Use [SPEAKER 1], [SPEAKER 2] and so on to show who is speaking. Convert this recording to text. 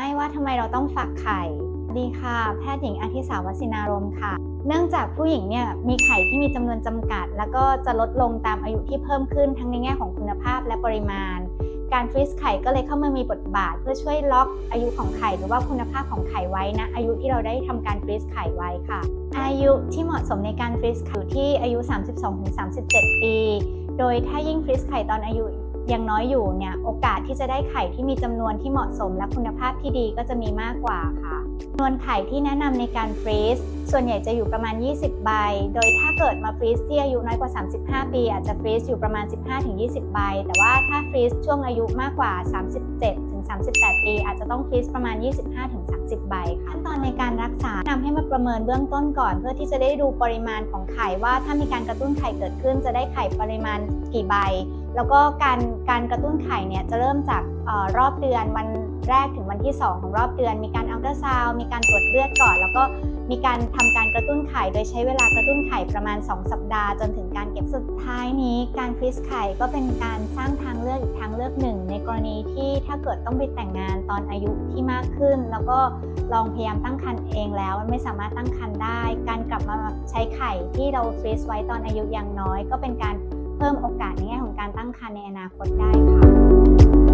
[SPEAKER 1] ไม่ว่าทำไมเราต้องฟักไข่ ดีค่ะ แพทย์หญิงอาทิสาวสินารม์ค่ะ เนื่องจากผู้หญิงเนี่ยมีไข่ที่มีจำนวนจำกัด แล้วก็จะลดลงตามอายุที่เพิ่มขึ้นทั้งในแง่ของคุณภาพและปริมาณ การฟรีซไข่ก็เลยเข้ามามีบทบาท เพื่อช่วยล็อกอายุของไข่หรือว่าคุณภาพของไข่ไว้นะอายุที่เราได้ทำการฟรีซไข่ไว้ค่ะ อายุที่เหมาะสมในการฟรีซไข่อยู่ที่อายุ 32-37 ปี โดยถ้ายิ่งฟรีซไข่ตอนอายุ ยังน้อยอยู่เนี่ยโอกาสที่จะได้ไข่ที่มีจำนวนที่เหมาะสมและคุณภาพที่ดีก็จะมีมากกว่าค่ะจำนวนไข่ที่แนะนำในการฟรีซส่วนใหญ่จะอยู่ประมาณ 20 ใบ โดยถ้าเกิดมาฟรีซที่อายุน้อยกว่า 35 ปี อาจจะฟรีซอยู่ประมาณ 15-20 ใบ แต่ว่าถ้าฟรีซช่วงอายุมากกว่า 37-38 ปี อาจจะต้องฟรีซประมาณ 25-30 ใบขั้นตอนในการรักษานำให้มาประเมินเบื้องต้นก่อน เพื่อที่จะได้ดูปริมาณของไข่ว่าถ้ามีการกระตุ้นไข่เกิดขึ้น จะได้ไข่ปริมาณกี่ใบ แล้วก็การการกระตุ้นไข่เนี่ยจะเริ่มจากออรอบเดือนวันแรกถึงวันที่ 2 ของรอบเดือน มีการอัลตราซาวมีการตรวจเลือดก่อน แล้วก็มีการทำการกระตุ้นไข่โดยใช้เวลากระตุ้นไข่ประมาณ 2 สัปดาห์ จนถึงการเก็บสุดท้ายนี้ การฟรีซไข่ก็เป็นการสร้างทางเลือกอีกทางเลือกหนึ่ง ในกรณีที่ถ้าเกิดต้องไปแต่งงานตอนอายุที่มากขึ้น แล้วก็ลองพยายามตั้งครรภ์เองแล้วไม่สามารถตั้งครรภ์ได้ การกลับมาใช้ไข่ที่เราฟรีซไว้ตอนอายุยังน้อย ก็เป็นการ เพิ่มโอกาสในแง่ของการตั้งครรภ์ในอนาคตได้ค่ะ